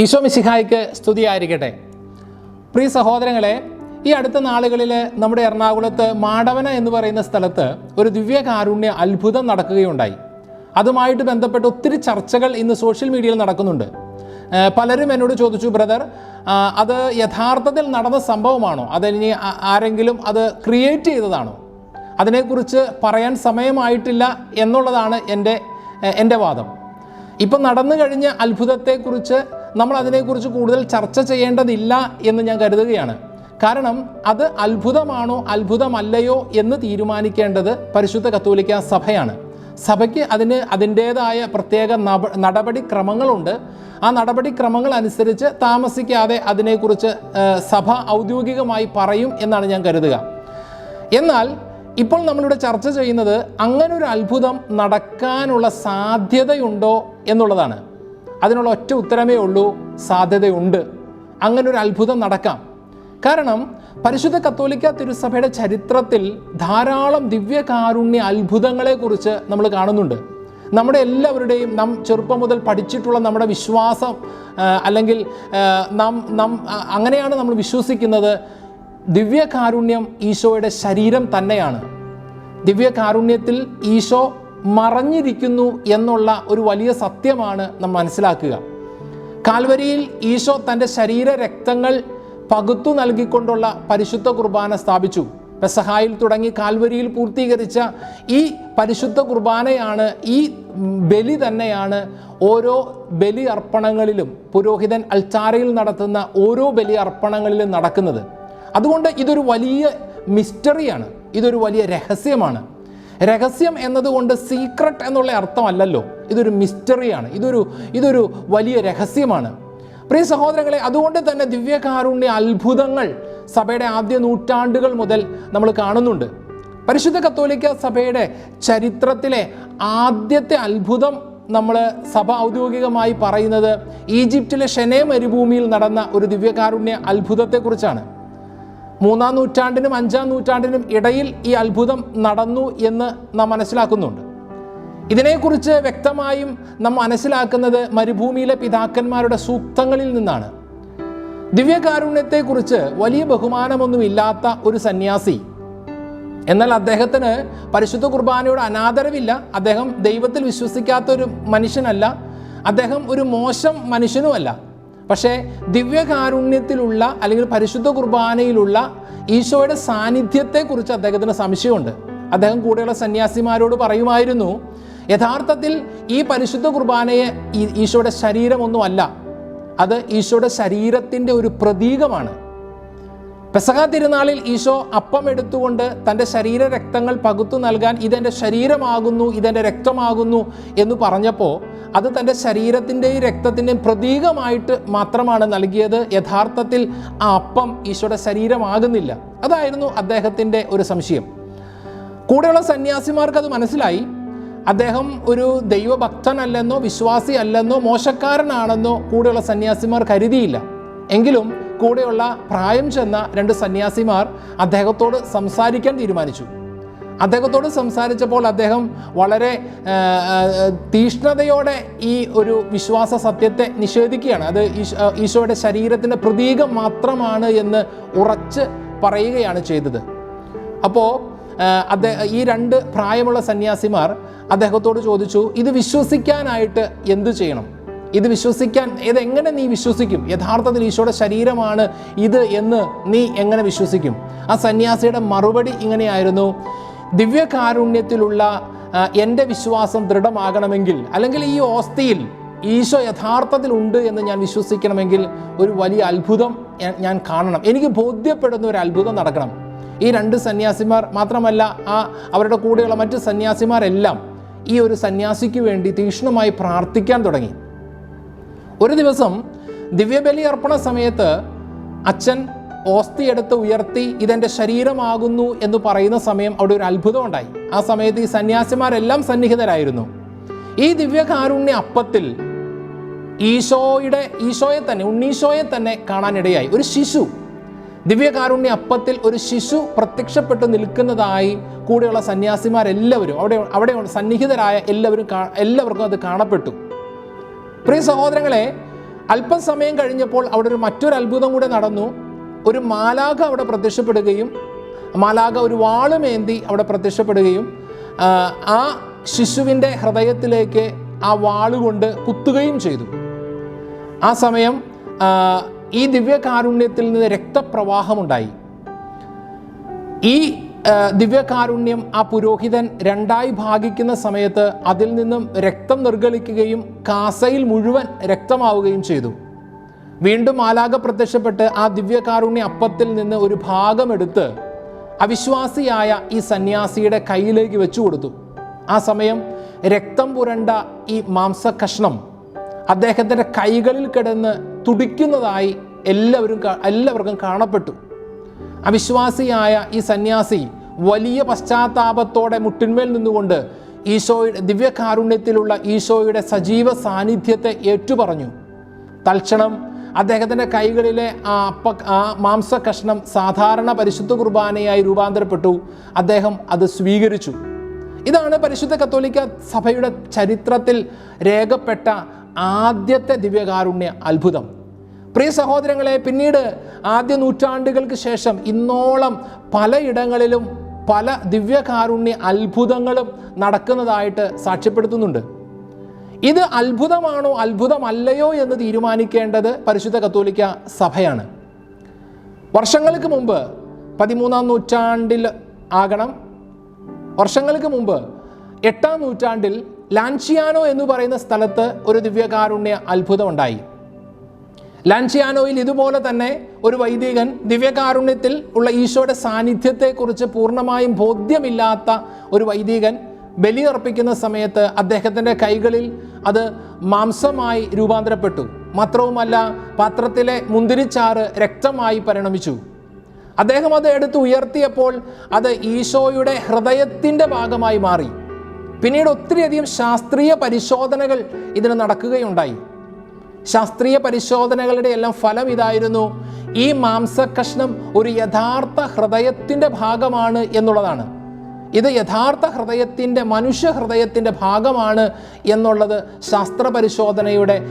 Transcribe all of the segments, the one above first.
ഈശോ മിശിഹായ്ക്ക് സ്തുതിയായിരിക്കട്ടെ. പ്രിയ സഹോദരങ്ങളെ ഈ അടുത്ത നാളുകളിൽ നമ്മുടെ എറണാകുളത്ത് മാടവന എന്ന് പറയുന്ന സ്ഥലത്ത് ഒരു ദിവ്യകാരുണ്യ അത്ഭുതം നടക്കുകയുണ്ടായി. അതുമായിട്ട് ബന്ധപ്പെട്ട് ഒത്തിരി ചർച്ചകൾ ഇന്ന് സോഷ്യൽ മീഡിയയിൽ നടക്കുന്നുണ്ട്. പലരും എന്നോട് ചോദിച്ചു ബ്രദർ അത് യഥാർത്ഥത്തിൽ നടന്ന സംഭവമാണോ? അതിനി ആരെങ്കിലും അത് ക്രിയേറ്റ് ചെയ്തതാണോ? അതിനെക്കുറിച്ച് പറയാൻ സമയമായിട്ടില്ല എന്നുള്ളതാണ് എന്റെ എന്റെ വാദം. ഇപ്പം നടന്നു കഴിഞ്ഞ അത്ഭുതത്തെക്കുറിച്ച് നമ്മൾ അതിനെക്കുറിച്ച് കൂടുതൽ ചർച്ച ചെയ്യേണ്ടതില്ല എന്ന് ഞാൻ കരുതുകയാണ്. കാരണം അത് അത്ഭുതമാണോ അത്ഭുതമല്ലയോ എന്ന് തീരുമാനിക്കേണ്ടത് പരിശുദ്ധ കത്തോലിക്ക സഭയാണ്. സഭയ്ക്ക് അതിന് അതിന്റേതായ പ്രത്യേക നടപടിക്രമങ്ങളുണ്ട്. ആ നടപടിക്രമങ്ങൾ അനുസരിച്ച് താമസിക്കാതെ അതിനെക്കുറിച്ച് സഭ ഔദ്യോഗികമായി പറയും എന്നാണ് ഞാൻ കരുതുക. എന്നാൽ ഇപ്പോൾ നമ്മളിവിടെ ചർച്ച ചെയ്യുന്നത് അങ്ങനൊരു അത്ഭുതം നടക്കാനുള്ള സാധ്യതയുണ്ടോ എന്നുള്ളതാണ്. അതിനുള്ള ഒറ്റ ഉത്തരമേ ഉള്ളൂ സാധ്യതയുണ്ട്. അങ്ങനെ ഒരു അത്ഭുതം നടക്കാം. കാരണം പരിശുദ്ധ കത്തോലിക്ക തിരുസഭയുടെ ചരിത്രത്തിൽ ധാരാളം ദിവ്യകാരുണ്യ അത്ഭുതങ്ങളെക്കുറിച്ച് നമ്മൾ കാണുന്നുണ്ട്. നമ്മുടെ എല്ലാവരുടെയും നാം ചെറുപ്പം മുതൽ പഠിച്ചിട്ടുള്ള നമ്മുടെ വിശ്വാസം അല്ലെങ്കിൽ നാം നാം അങ്ങനെയാണ് നമ്മൾ വിശ്വസിക്കുന്നത്. ദിവ്യകാരുണ്യം ഈശോയുടെ ശരീരം തന്നെയാണ്. ദിവ്യകാരുണ്യത്തിൽ ഈശോ മറഞ്ഞിരിക്കുന്നു എന്നുള്ള ഒരു വലിയ സത്യമാണ് നാം മനസ്സിലാക്കുക. കാൽവരിയിൽ ഈശോ തന്റെ ശരീര രക്തങ്ങൾ പകുത്തു നൽകിക്കൊണ്ടുള്ള പരിശുദ്ധ കുർബാന സ്ഥാപിച്ചു. പെസഹായിൽ തുടങ്ങി കാൽവരിയിൽ പൂർത്തീകരിച്ച ഈ പരിശുദ്ധ കുർബാനയാണ് ഈ ബലി തന്നെയാണ് ഓരോ ബലി അർപ്പണങ്ങളിലും പുരോഹിതൻ അൽച്ചാരയിൽ നടത്തുന്ന ഓരോ ബലി അർപ്പണങ്ങളിലും നടക്കുന്നത്. അതുകൊണ്ട് ഇതൊരു വലിയ മിസ്റ്ററിയാണ് ഇതൊരു വലിയ രഹസ്യമാണ്. രഹസ്യം എന്നതുകൊണ്ട് സീക്രട്ട് എന്നുള്ള അർത്ഥമല്ലല്ലോ. ഇതൊരു മിസ്റ്ററിയാണ് ഇതൊരു ഇതൊരു വലിയ രഹസ്യമാണ്. പ്രിയ സഹോദരങ്ങളെ അതുകൊണ്ട് തന്നെ ദിവ്യകാരുണ്യ അത്ഭുതങ്ങൾ സഭയുടെ ആദ്യ നൂറ്റാണ്ടുകൾ മുതൽ നമ്മൾ കാണുന്നുണ്ട്. പരിശുദ്ധ കത്തോലിക്ക സഭയുടെ ചരിത്രത്തിലെ ആദ്യത്തെ അത്ഭുതം നമ്മൾ സഭ ഔദ്യോഗികമായി പറയുന്നത് ഈജിപ്തിലെ ഷെനെ മരുഭൂമിയിൽ നടന്ന ഒരു ദിവ്യകാരുണ്യ അത്ഭുതത്തെക്കുറിച്ചാണ്. മൂന്നാം നൂറ്റാണ്ടിനും അഞ്ചാം നൂറ്റാണ്ടിനും ഇടയിൽ ഈ അത്ഭുതം നടന്നു എന്ന് നാം മനസ്സിലാക്കുന്നുണ്ട്. ഇതിനെക്കുറിച്ച് വ്യക്തമായും നാം മനസ്സിലാക്കുന്നത് മരുഭൂമിയിലെ പിതാക്കന്മാരുടെ സൂക്തങ്ങളിൽ നിന്നാണ്. ദിവ്യകാരുണ്യത്തെക്കുറിച്ച് വലിയ ബഹുമാനമൊന്നുമില്ലാത്ത ഒരു സന്യാസി. എന്നാൽ അദ്ദേഹത്തിന് പരിശുദ്ധ കുർബാനയോട് അനാദരവില്ല. അദ്ദേഹം ദൈവത്തിൽ വിശ്വസിക്കാത്ത ഒരു മനുഷ്യനല്ല. അദ്ദേഹം ഒരു മോശം മനുഷ്യനുമല്ല. പക്ഷേ ദിവ്യകാരുണ്യത്തിലുള്ള അല്ലെങ്കിൽ പരിശുദ്ധ കുർബാനയിലുള്ള ഈശോയുടെ സാന്നിധ്യത്തെക്കുറിച്ച് അദ്ദേഹത്തിന് സംശയമുണ്ട്. അദ്ദേഹം കൂടെയുള്ള സന്യാസിമാരോട് പറയുമായിരുന്നു യഥാർത്ഥത്തിൽ ഈ പരിശുദ്ധ കുർബാനയെ ഈശോയുടെ ശരീരമൊന്നുമല്ല. അത് ഈശോയുടെ ശരീരത്തിന്റെ ഒരു പ്രതീകമാണ്. പെസഹ തിരുനാളിൽ ഈശോ അപ്പം എടുത്തുകൊണ്ട് തന്റെ ശരീര രക്തങ്ങൾ പകുത്തു നൽകാൻ ഇതെന്റെ ശരീരമാകുന്നു ഇതെന്റെ രക്തമാകുന്നു എന്ന് പറഞ്ഞപ്പോൾ അത് തന്റെ ശരീരത്തിന്റെയും രക്തത്തിന്റെയും പ്രതീകമായിട്ട് മാത്രമാണ് നൽകിയത്. യഥാർത്ഥത്തിൽ ആ അപ്പം ഈശോയുടെ ശരീരമാകുന്നില്ല. അതായിരുന്നു അദ്ദേഹത്തിന്റെ ഒരു സംശയം. കൂടെയുള്ള സന്യാസിമാർക്ക് അത് മനസ്സിലായി. അദ്ദേഹം ഒരു ദൈവഭക്തനല്ലെന്നോ വിശ്വാസി അല്ലെന്നോ മോശക്കാരനാണെന്നോ കൂടെയുള്ള സന്യാസിമാർ കരുതിയില്ല. എങ്കിലും കൂടെയുള്ള പ്രായം ചെന്ന രണ്ട് സന്യാസിമാർ അദ്ദേഹത്തോട് സംസാരിക്കാൻ തീരുമാനിച്ചു. അദ്ദേഹത്തോട് സംസാരിച്ചപ്പോൾ അദ്ദേഹം വളരെ തീഷ്ണതയോടെ ഈ ഒരു വിശ്വാസ സത്യത്തെ നിഷേധിക്കുകയാണ്. അത് ഈശോ- ഈശോയുടെ ശരീരത്തിന്റെ പ്രതീകം മാത്രമാണ് എന്ന് ഉറച്ച് പറയുകയാണ് ചെയ്തത്. അപ്പോൾ അദ്ദേഹം ഈ രണ്ട് പ്രായമുള്ള സന്യാസിമാർ അദ്ദേഹത്തോട് ചോദിച്ചു ഇത് വിശ്വസിക്കാനായിട്ട് എന്തു ചെയ്യണം? ഇത് വിശ്വസിക്കാൻ ഇതെങ്ങനെ നീ വിശ്വസിക്കും? യഥാർത്ഥത്തിൽ ഈശോയുടെ ശരീരമാണ് ഇത് എന്ന് നീ എങ്ങനെ വിശ്വസിക്കും? ആ സന്യാസിയുടെ മറുപടി ഇങ്ങനെയായിരുന്നു ദിവ്യകാരുണ്യത്തിലുള്ള എന്റെ വിശ്വാസം ദൃഢമാകണമെങ്കിൽ അല്ലെങ്കിൽ ഈ ഓസ്തിയിൽ ഈശോ യഥാർത്ഥത്തിൽ ഉണ്ട് എന്ന് ഞാൻ വിശ്വസിക്കണമെങ്കിൽ ഒരു വലിയ അത്ഭുതം ഞാൻ- കാണണം. എനിക്ക് ബോധ്യപ്പെടുന്ന ഒരു അത്ഭുതം നടക്കണം. ഈ രണ്ട് സന്യാസിമാർ മാത്രമല്ല ആ അവരുടെ കൂടെയുള്ള മറ്റ് സന്യാസിമാരെല്ലാം ഈ ഒരു സന്യാസിക്ക് വേണ്ടി തീക്ഷ്ണമായി പ്രാർത്ഥിക്കാൻ തുടങ്ങി. ഒരു ദിവസം ദിവ്യബലി അർപ്പണ സമയത്ത് അച്ഛൻ ഓസ്തി എടുത്ത് ഉയർത്തി ഇതെന്റെ ശരീരമാകുന്നു എന്ന് പറയുന്ന സമയം അവിടെ ഒരു അത്ഭുതം ഉണ്ടായി. ആ സമയത്ത് ഈ സന്യാസിമാരെല്ലാം സന്നിഹിതരായിരുന്നു. ഈ ദിവ്യകാരുണ്യ അപ്പത്തിൽ ഈശോയുടെ ഈശോയെ തന്നെ ഉണ്ണീശോയെ തന്നെ കാണാനിടയായി. ഒരു ശിശു. ദിവ്യകാരുണ്യ അപ്പത്തിൽ ഒരു ശിശു പ്രത്യക്ഷപ്പെട്ട് നിൽക്കുന്നതായി കൂടെയുള്ള സന്യാസിമാരെല്ലാവരും അവിടെ അവിടെ സന്നിഹിതരായ എല്ലാവരും എല്ലാവർക്കും അത് കാണപ്പെട്ടു. പ്രിയ സഹോദരങ്ങളെ അല്പസമയം കഴിഞ്ഞപ്പോൾ അവിടെ ഒരു മറ്റൊരു അത്ഭുതം കൂടെ നടന്നു. ഒരു മാലാഖ അവിടെ പ്രത്യക്ഷപ്പെടുകയും മാലാഖ ഒരു വാളുമേന്തി അവിടെ പ്രത്യക്ഷപ്പെടുകയും ആ, ശിശുവിന്റെ ഹൃദയത്തിലേക്ക് ആ വാളുകൊണ്ട് കുത്തുകയും ചെയ്തു. ആ സമയം ഈ ദിവ്യകാരുണ്യത്തിൽ നിന്ന് രക്തപ്രവാഹമുണ്ടായി. ഈ ദിവ്യകാരുണ്യം ആ പുരോഹിതൻ രണ്ടായി ഭാഗിക്കുന്ന സമയത്ത് അതിൽ നിന്നും രക്തം നിർഗളിക്കുകയും കാസയിൽ മുഴുവൻ രക്തമാവുകയും ചെയ്തു. വീണ്ടും മാലാക പ്രത്യക്ഷപ്പെട്ട് ആ ദിവ്യകാരുണ്യ അപ്പത്തിൽ നിന്ന് ഒരു ഭാഗമെടുത്ത് അവിശ്വാസിയായ ഈ സന്യാസിയുടെ കയ്യിലേക്ക് വെച്ചു കൊടുത്തു. ആ സമയം രക്തം പുരണ്ട ഈ മാംസകഷ്ണം അദ്ദേഹത്തിന്റെ കൈകളിൽ കിടന്ന് തുടിക്കുന്നതായി എല്ലാവരും എല്ലാവർക്കും കാണപ്പെട്ടു. അവിശ്വാസിയായ ഈ സന്യാസി വലിയ പശ്ചാത്താപത്തോടെ മുട്ടിന്മേൽ നിന്നുകൊണ്ട് ഈശോയുടെ ദിവ്യകാരുണ്യത്തിലുള്ള ഈശോയുടെ സജീവ സാന്നിധ്യത്തെ ഏറ്റുപറഞ്ഞു. തൽക്ഷണം അദ്ദേഹത്തിന്റെ കൈകളിലെ ആ അപ്പ ആ മാംസ കഷ്ണം സാധാരണ പരിശുദ്ധ കുർബാനയായി രൂപാന്തരപ്പെട്ടു. അദ്ദേഹം അത് സ്വീകരിച്ചു. ഇതാണ് പരിശുദ്ധ കത്തോലിക്ക സഭയുടെ ചരിത്രത്തിൽ രേഖപ്പെട്ട ആദ്യത്തെ ദിവ്യകാരുണ്യ അത്ഭുതം. പ്രിയ സഹോദരങ്ങളെ പിന്നീട് ആദ്യ നൂറ്റാണ്ടുകൾക്ക് ശേഷം ഇന്നോളം പലയിടങ്ങളിലും പല ദിവ്യകാരുണ്യ അത്ഭുതങ്ങളും നടക്കുന്നതായിട്ട് സാക്ഷ്യപ്പെടുത്തുന്നുണ്ട്. ഇത് അത്ഭുതമാണോ അത്ഭുതമല്ലയോ എന്ന് തീരുമാനിക്കേണ്ടത് പരിശുദ്ധ കത്തോലിക്ക സഭയാണ്. വർഷങ്ങൾക്ക് മുമ്പ് പതിമൂന്നാം നൂറ്റാണ്ടിൽ ആകണം. വർഷങ്ങൾക്ക് മുമ്പ് എട്ടാം നൂറ്റാണ്ടിൽ ലാൻഷിയാനോ എന്ന് പറയുന്ന സ്ഥലത്ത് ഒരു ദിവ്യകാരുണ്യ അത്ഭുതം ഉണ്ടായി ലാൻഷിയാനോയിൽ ഇതുപോലെ തന്നെ ഒരു വൈദികൻ ദിവ്യകാരുണ്യത്തിൽ ഉള്ള ഈശോയുടെ സാന്നിധ്യത്തെക്കുറിച്ച് പൂർണമായും ബോധ്യമില്ലാത്ത ഒരു വൈദികൻ ബലിയർപ്പിക്കുന്ന സമയത്ത് അദ്ദേഹത്തിന്റെ കൈകളിൽ അത് മാംസമായി രൂപാന്തരപ്പെട്ടു. മാത്രവുമല്ല പാത്രത്തിലെ മുന്തിരിച്ചാറ് രക്തമായി പരിണമിച്ചു. അദ്ദേഹം അത് എടുത്ത് ഉയർത്തിയപ്പോൾ അത് ഈശോയുടെ ഹൃദയത്തിന്റെ ഭാഗമായി മാറി. പിന്നീട് ഒത്തിരിയധികം ശാസ്ത്രീയ പരിശോധനകൾ ഇതിന് നടക്കുകയുണ്ടായി. ശാസ്ത്രീയ പരിശോധനകളുടെ എല്ലാം ഫലം ഇതായിരുന്നു. ഈ മാംസകഷ്ണം ഒരു യഥാർത്ഥ ഹൃദയത്തിന്റെ ഭാഗമാണ് എന്നുള്ളതാണ്. ഇത് യഥാർത്ഥ ഹൃദയത്തിന്റെ മനുഷ്യ ഹൃദയത്തിന്റെ ഭാഗമാണ് എന്നുള്ളത് ശാസ്ത്ര പരിശോധനയുടെ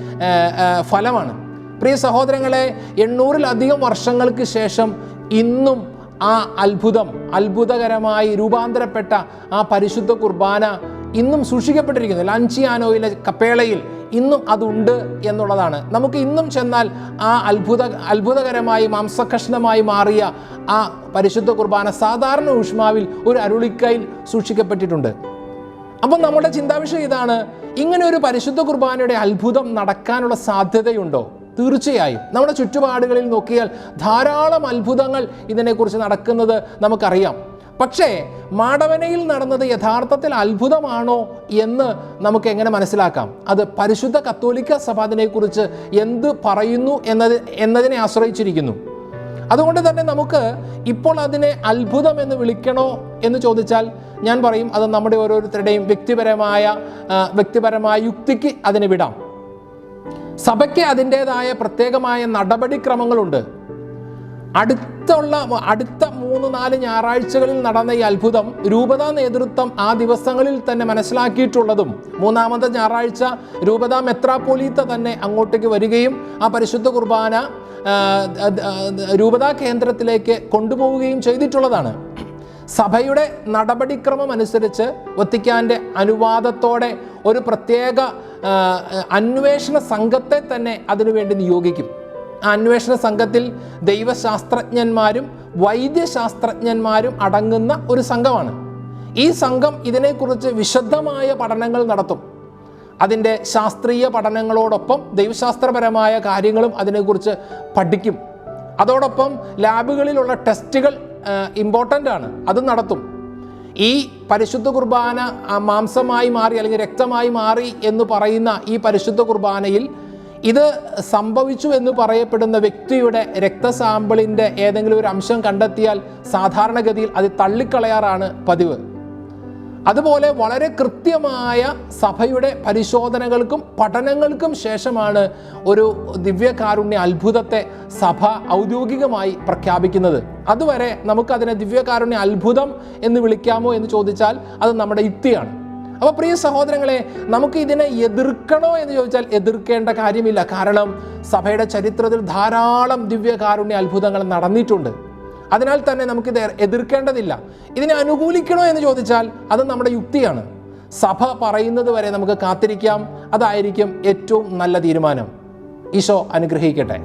ഫലമാണ്. പ്രിയ സഹോദരങ്ങളെ എണ്ണൂറിലധികം വർഷങ്ങൾക്ക് ശേഷം ഇന്നും ആ അത്ഭുതം അത്ഭുതകരമായി രൂപാന്തരപ്പെട്ട ആ പരിശുദ്ധ കുർബാന ഇന്നും സൂക്ഷിക്കപ്പെട്ടിരിക്കുന്നു. ലാഞ്ചിയാനോയിലെ കപ്പേളയിൽ ഇന്നും അതുണ്ട് എന്നുള്ളതാണ്. നമുക്ക് ഇന്നും ചെന്നാൽ ആ അത്ഭുത അത്ഭുതകരമായി മാംസകഷ്ണമായി മാറിയ ആ പരിശുദ്ധ കുർബാന സാധാരണ ഊഷ്മാവിൽ ഒരു അരുളിക്കയിൽ സൂക്ഷിക്കപ്പെട്ടിട്ടുണ്ട്. അപ്പം നമ്മുടെ ചിന്താവിഷയം ഇതാണ് ഇങ്ങനെ ഒരു പരിശുദ്ധ കുർബാനയുടെ അത്ഭുതം നടക്കാനുള്ള സാധ്യതയുണ്ടോ? തീർച്ചയായും. നമ്മുടെ ചുറ്റുപാടുകളിൽ നോക്കിയാൽ ധാരാളം അത്ഭുതങ്ങൾ ഇതിനെക്കുറിച്ച് നടക്കുന്നത് നമുക്കറിയാം. പക്ഷേ മാടവനയിൽ നടന്നത് യഥാർത്ഥത്തിൽ അത്ഭുതമാണോ എന്ന് നമുക്ക് എങ്ങനെ മനസ്സിലാക്കാം? അത് പരിശുദ്ധ കത്തോലിക്ക സഭ അതിനെക്കുറിച്ച് എന്ത് പറയുന്നു എന്നത് എന്നതിനെ ആശ്രയിച്ചിരിക്കുന്നു. അതുകൊണ്ട് തന്നെ നമുക്ക് ഇപ്പോൾ അതിനെ അത്ഭുതം എന്ന് വിളിക്കണോ എന്ന് ചോദിച്ചാൽ ഞാൻ പറയും അത് നമ്മുടെ ഓരോരുത്തരുടെയും വ്യക്തിപരമായ വ്യക്തിപരമായ യുക്തിക്ക് അതിനെ വിടാം. സഭയ്ക്ക് അതിന്റെതായ പ്രത്യേകമായ നടപടിക്രമങ്ങളുണ്ട്. അടുത്തുള്ള അടുത്ത മൂന്ന് നാല് ഞായറാഴ്ചകളിൽ നടന്ന ഈ അത്ഭുതം രൂപതാ നേതൃത്വം ആ ദിവസങ്ങളിൽ തന്നെ മനസ്സിലാക്കിയിട്ടുള്ളതും മൂന്നാമത്തെ ഞായറാഴ്ച രൂപതാ മെത്രാപ്പോലീത്ത തന്നെ അങ്ങോട്ടേക്ക് വരികയും ആ പരിശുദ്ധ കുർബാന രൂപതാ കേന്ദ്രത്തിലേക്ക് കൊണ്ടുപോവുകയും ചെയ്തിട്ടുള്ളതാണ്. സഭയുടെ നടപടിക്രമം അനുസരിച്ച് വത്തിക്കാന്റെ അനുവാദത്തോടെ ഒരു പ്രത്യേക അന്വേഷണ സംഘത്തെ തന്നെ അതിനുവേണ്ടി നിയോഗിക്കും. അന്വേഷണ സംഘത്തിൽ ദൈവശാസ്ത്രജ്ഞന്മാരും വൈദ്യശാസ്ത്രജ്ഞന്മാരും അടങ്ങുന്ന ഒരു സംഘമാണ്. ഈ സംഘം ഇതിനെക്കുറിച്ച് വിശദമായ പഠനങ്ങൾ നടത്തും. അതിന്റെ ശാസ്ത്രീയ പഠനങ്ങളോടൊപ്പം ദൈവശാസ്ത്രപരമായ കാര്യങ്ങളും അതിനെക്കുറിച്ച് പഠിക്കും. അതോടൊപ്പം ലാബുകളിലുള്ള ടെസ്റ്റുകൾ ഇമ്പോർട്ടന്റ് ആണ്. അത് നടത്തും. ഈ പരിശുദ്ധ കുർബാന മാംസമായി മാറി അല്ലെങ്കിൽ രക്തമായി മാറി എന്ന് പറയുന്ന ഈ പരിശുദ്ധ കുർബാനയിൽ ഇത് സംഭവിച്ചു എന്ന് പറയപ്പെടുന്ന വ്യക്തിയുടെ രക്തസാമ്പിളിന്റെ ഏതെങ്കിലും ഒരു അംശം കണ്ടെത്തിയാൽ സാധാരണഗതിയിൽ അത് തള്ളിക്കളയാറാണ് പതിവ്. അതുപോലെ വളരെ കൃത്യമായ സഭയുടെ പരിശോധനകൾക്കും പഠനങ്ങൾക്കും ശേഷമാണ് ഒരു ദിവ്യകാരുണ്യ അത്ഭുതത്തെ സഭ ഔദ്യോഗികമായി പ്രഖ്യാപിക്കുന്നത്. അതുവരെ നമുക്കതിനെ ദിവ്യകാരുണ്യ അത്ഭുതം എന്ന് വിളിക്കാമോ എന്ന് ചോദിച്ചാൽ അത് നമ്മുടെ യുക്തിയാണ്. അപ്പോൾ പ്രിയ സഹോദരങ്ങളെ നമുക്ക് ഇതിനെ എതിർക്കണോ എന്ന് ചോദിച്ചാൽ എതിർക്കേണ്ട കാര്യമില്ല. കാരണം സഭയുടെ ചരിത്രത്തിൽ ധാരാളം ദിവ്യകാരുണ്യ അത്ഭുതങ്ങൾ നടന്നിട്ടുണ്ട്. അതിനാൽ തന്നെ നമുക്കിത് എതിർക്കേണ്ടതില്ല. ഇതിനെ അനുകൂലിക്കണോ എന്ന് ചോദിച്ചാൽ അത് നമ്മുടെ യുക്തിയാണ്. സഭ പറയുന്നത് വരെ നമുക്ക് കാത്തിരിക്കാം. അതായിരിക്കും ഏറ്റവും നല്ല തീരുമാനം. ഈശോ അനുഗ്രഹിക്കട്ടെ.